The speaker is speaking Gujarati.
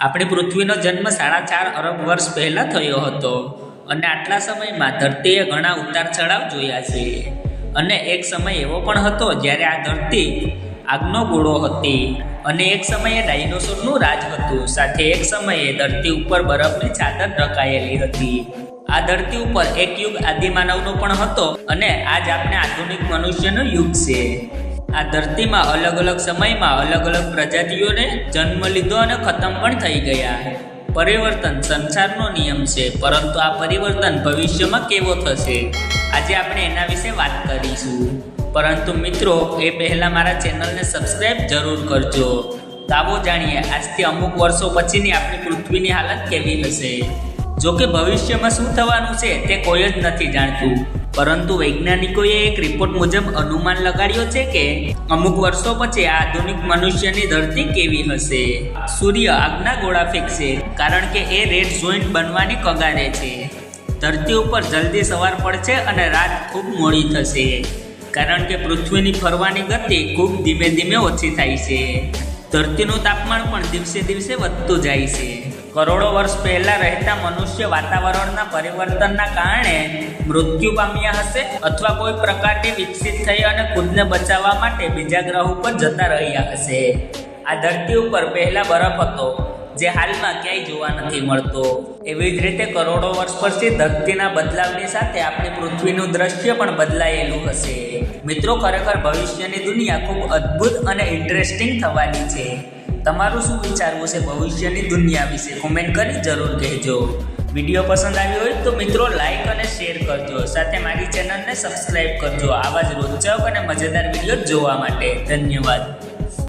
આપણી પૃથ્વીનો જન્મ સાડા ચાર અરબ વર્ષ પહેલાં થયો હતો અને આટલા સમયમાં ધરતીએ ઘણા ઉતાર ચઢાવ જોયા છે. અને એક સમય એવો પણ હતો જ્યારે આ ધરતી આગનો ગોળો હતી અને એક સમયે ડાયનોસોરનું રાજ હતું, સાથે એક સમયે ધરતી ઉપર બરફની ચાદર ઢકાયેલી હતી. આ ધરતી ઉપર એક યુગ આદિમાનવનો પણ હતો અને આજ આપણે આધુનિક મનુષ્યનો યુગ છે. આ ધરતીમાં અલગ અલગ સમયમાં અલગ અલગ પ્રજાતિઓને જન્મ લીધો અને ખતમ પણ થઈ ગયા પરિવર્તન સંસારનો નિયમ છે, પરંતુ આ પરિવર્તન ભવિષ્યમાં કેવો થશે? આજે આપણે એના વિશે વાત કરીશું. પરંતુ મિત્રો, એ પહેલાં મારા ચેનલને સબસ્ક્રાઈબ જરૂર કરજો. તો આવો જાણીએ, આજથી અમુક વર્ષો પછીની આપણી પૃથ્વીની હાલત કેવી હશે? જો કે ભવિષ્યમાં શું થવાનું છે, તે કોઈ જ નથી જાણતું. પરંતુ વૈજ્ઞાનિકોએ એક રિપોર્ટ મુજબ અનુમાન લગાડ્યો છે કે અમુક વર્ષો પછી આધુનિક મનુષ્યની ધરતી કેવી હશે? સૂર્ય આગના ગોળા ફેંકશે કારણ કે એ રેડ જોઈન્ટ બનવાની કગારે છે. ધરતી ઉપર જલ્દી સવાર પડશે અને રાત ખૂબ મોડી થશે કારણ કે પૃથ્વીની ફરવાની ગતિ ખૂબ ધીમે ધીમે ઓછી થાય છે. ધરતીનું તાપમાન પણ દિવસે દિવસે વધતું જાય છે. કરોડો વર્ષ પહેલા રહેતા મનુષ્ય વાતાવરણના પરિવર્તનના કારણે મૃત્યુ પામ્યા હશે અથવા કોઈ પ્રકારની વિકસિત થઈ અને ખુદને બચાવવા માટે બીજા ગ્રહ ઉપર જતા રહ્યા હશે. આ ધરતી ઉપર પહેલા બરફ હતો. જે હાલમાં ક્યાંય જોવા નથી મળતો. એવી જ રીતે કરોડો વર્ષ પછી ધરતીના બદલાવની સાથે આપણી પૃથ્વીનું દ્રશ્ય પણ બદલાયેલું હશે. મિત્રો, ખરેખર ભવિષ્યની દુનિયા ખૂબ અદ્ભુત અને ઇન્ટરેસ્ટિંગ થવાની છે. તમારું શું વિચારવું છે ભવિષ્યની દુનિયા વિશે? કોમેન્ટ કરી જરૂર કહેજો. વીડિયો પસંદ આવ્યો હોય તો મિત્રો લાઈક અને શેર કરજો. સાથે મારી ચેનલને સબસ્ક્રાઈબ કરજો. આવા જ રોચક અને મજેદાર વીડિયો જોવા માટે. ધન્યવાદ.